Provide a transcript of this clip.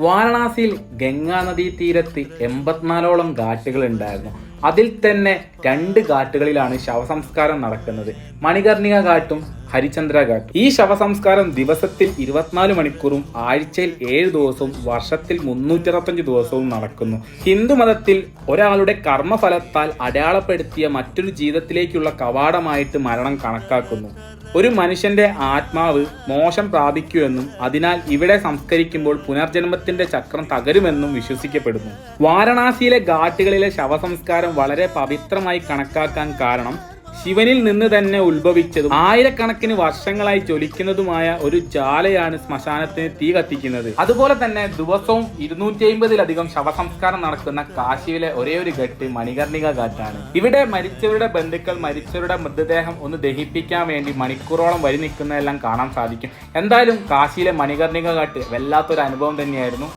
വാരണാസിയിൽ ഗംഗാ നദീ തീരത്ത് എൺപത്തിനാലോളം ഘാട്ടുകൾ ഉണ്ടായിരുന്നു. അതിൽ തന്നെ രണ്ട് ഘാട്ടുകളിലാണ് ശവസംസ്കാരം നടക്കുന്നത്. മണികർണിക ഘാട്ടും ഹരിചന്ദ്ര ഘാട്ട്. ഈ ശവസംസ്കാരം ദിവസത്തിൽ ഇരുപത്തിനാല് മണിക്കൂറും ആഴ്ചയിൽ ഏഴ് ദിവസവും വർഷത്തിൽ മുന്നൂറ്ററുപത്തഞ്ച് ദിവസവും നടക്കുന്നു. ഹിന്ദു മതത്തിൽ ഒരാളുടെ കർമ്മഫലത്താൽ അടയാളപ്പെടുത്തിയ മറ്റൊരു ജീവിതത്തിലേക്കുള്ള കവാടമായിട്ട് മരണം കണക്കാക്കുന്നു. ഒരു മനുഷ്യന്റെ ആത്മാവ് മോശം പ്രാപിക്കുമെന്നും അതിനാൽ ഇവിടെ സംസ്കരിക്കുമ്പോൾ പുനർജന്മത്തിന്റെ ചക്രം തകരുമെന്നും വിശ്വസിക്കപ്പെടുന്നു. വാരണാസിയിലെ ഘാട്ടുകളിലെ ശവസംസ്കാരം വളരെ പവിത്രമായി കണക്കാക്കാൻ കാരണം ശിവനിൽ നിന്ന് തന്നെ ഉത്ഭവിച്ചതും ആയിരക്കണക്കിന് വർഷങ്ങളായി ജ്വലിക്കുന്നതുമായ ഒരു ജ്വാലയാണ് ശ്മശാനത്തിന് തീ കത്തിക്കുന്നത്. അതുപോലെ തന്നെ ദിവസവും ഇരുന്നൂറ്റി അമ്പതിലധികം ശവസംസ്കാരം നടക്കുന്ന കാശിയിലെ ഒരേ ഒരു ഘട്ട് മണികർണിക ഘാട്ടാണ്. ഇവിടെ മരിച്ചവരുടെ ബന്ധുക്കൾ മരിച്ചവരുടെ മൃതദേഹം ഒന്ന് ദഹിപ്പിക്കാൻ വേണ്ടി മണിക്കൂറോളം വരി നിൽക്കുന്നതെല്ലാം കാണാൻ സാധിക്കും. എന്തായാലും കാശിയിലെ മണികർണിക ഘാട്ട് വല്ലാത്തൊരു അനുഭവം തന്നെയായിരുന്നു.